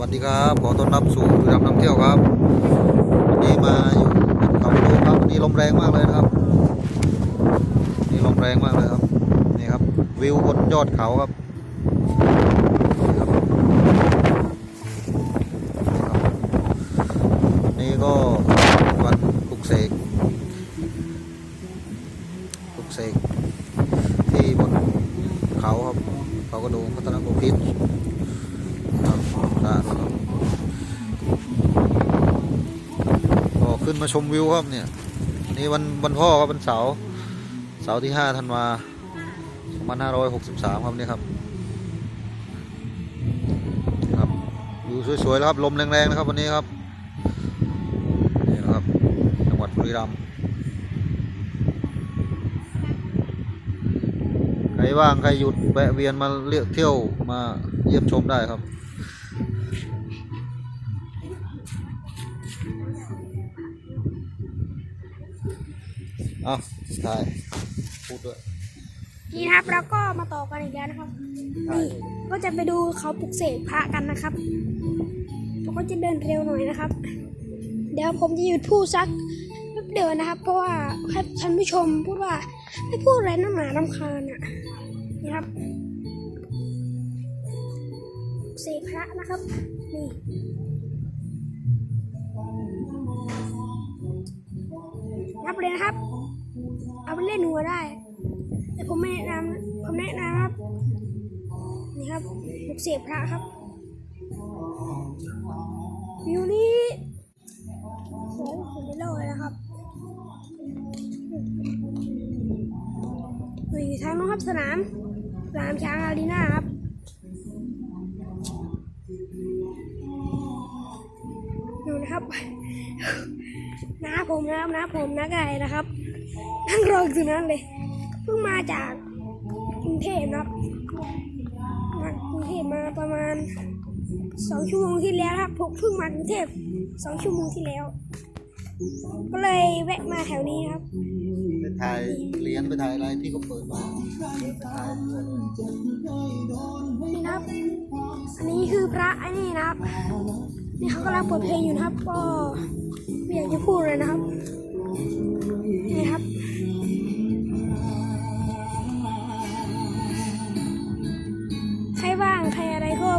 วัสดีครับ ขอต้อนรับสู่บุรีรัมย์นำเที่ยวครับ วันนี้มาอยู่บนเขาดูครับวันนี้ลมแรงมากเลยนะครับวันนี่ลมแรงมากเลยครับ นี่ครับวิวบนยอดเขาครับนี่ก็วันปลุกเสกปลุกเสกที่บนเขาครับ เขากระดูพัฒนบพิษครับด่านครับก็ขึ้น มาชมวิวครับเนี่ยนี่วันวันพ่อครับวันเสาร์เสาร์ที่ห้าธันวาสองพันห้าร้อยหกสิบสามครับนี่ครับครับวิวสวยๆแล้วครับลมแรงๆนะครับวันนี้ครับนี่นะครับจังหวัดบุรีรัมย์ใครว่างใครหยุดแวะเวียนมาเรียกเที่ยวมาเยี่ยมชมได้ครับ เอาถ่ายพูดด้วยนี่นะครับแล้วก็มาต่อกันอีกแล้วนะครับนี่ก็จะไปดูเขาปลุกเสกพระกันนะครับเราก็จะเดินเร็วหน่อยนะครับ เดี๋ยวผมจะหยุดพูดสักแป๊บเดียวนะครับ เพราะว่าให้ท่านผู้ชมพูดว่าไม่พูดอะไรน้ำหมารำคาญอะนี่ครับปลุกเสกพระนะครับนี่รับเลยนะครับ เอาไปเล่นหัวได้ แต่ผมไม่แนะนำผมแนะนำครับนี่ครับลูกเสียพระครับวิวนี้โอ้โหผมไม่เล่าเลยนะครับอยู่ทางนู้นครับสนามสนามช้างอารีนาครับดูนะครับน้าผมนะครับน้าผมน้าไก่นะครับ นั่งรออยู่ตรงนั้นเลย เพิ่งมาจากกรุงเทพนะครับมากรุงเทพมาประมาณสองชั่วโมงที่แล้วครับผมเพิ่งมากรุงเทพสองชั่วโมงที่แล้ว ก็เลยแวะมาแถวนี้ครับไปถ่ายเหรียญไปถ่ายอะไรที่เขาเปิดมาไปถ่ายนี่นะครับ อันนี้คือพระไอ้นี่นะครับ นี่เขากำลังเปิดเพลงอยู่นะครับ ก็ไม่อยากจะพูดเลยนะครับนี่ครับ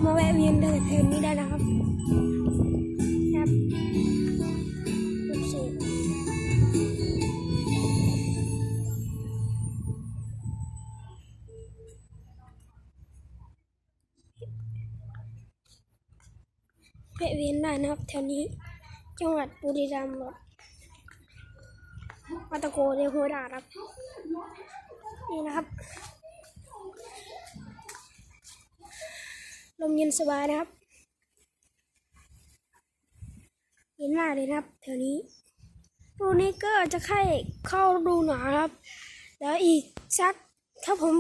มาแวะเวียนเดินเพลงนี้ได้นะครับครับดูสิแวะเวียนได้นะครับแถวนี้ จังหวัดบุรีรัมย์ครับวัตะโกเรียหัวดาครับ นี่นะครับ มเย็นสบายนะครับ เย็นมากเลยนะครับแถวนี้รูนี้ก็จะใกล้เข้าดูหนาวครับ แล้วอีกสักถ้าผม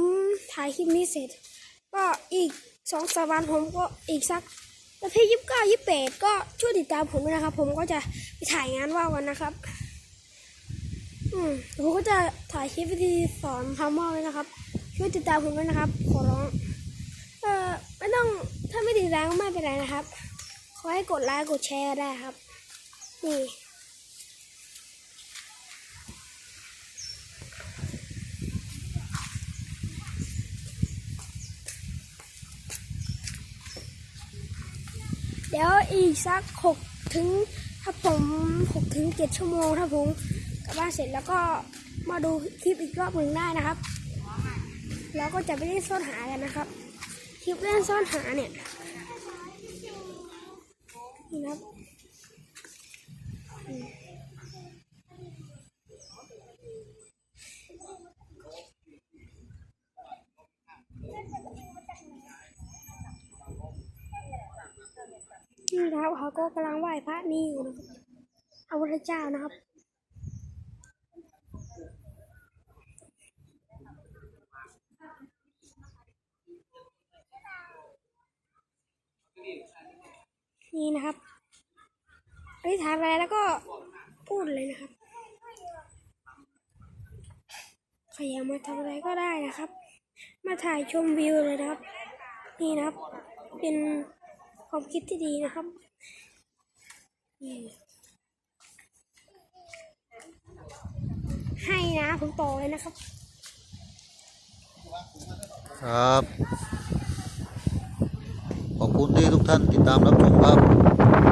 ถ่ายคลิปนี้เสร็จ ก็อีกสองสามวันผมก็อีกสักวันที่ยี่สิบเก้ายี่สิบแปดก็ช่วยติดตามผมด้วยนะครับ ผมก็จะไปถ่ายงานว่าวกันนะครับ อืมผมก็จะถ่ายคลิปวิธีสอนทำว่าวเลยนะครับ ช่วยติดตามผมด้วยนะครับ ขอร้อง เออไม่ต้องถ้าไม่ ติดตามก็ไม่เป็นไรนะครับ ขอให้กดไลค์กดแชร์ได้ครับ นี่เดี๋ยวอีกสักหกถึงถ้าผมหกถึงเจ็ดชั่วโมงถ้าผมกลับบ้านเสร็จแล้วก็มาดูคลิปอีกรอบหนึ่งได้นะครับ แล้วก็จะไปเล่นซ่อนหากันนะครับ คลิปเล่นซ่อนหาเนี่ยนี่นะครับนี่ครับเขาก็กำลังไหว้พระนี่อยู่นะครับ เอาพระเจ้านะครับ นี่นะครับอธิษฐานอะไรแล้วก็พูดเลยนะครับใครอยากมาทำอะไรก็ได้นะครับ มาถ่ายชมวิวเลยนะครับ นี่นะครับ เป็นความคิดที่ดีนะครับนี่ให้นะผมต่อเลยนะครับ ครับ ขอบคุณที่ทุกท่านติดตามรับชมครับ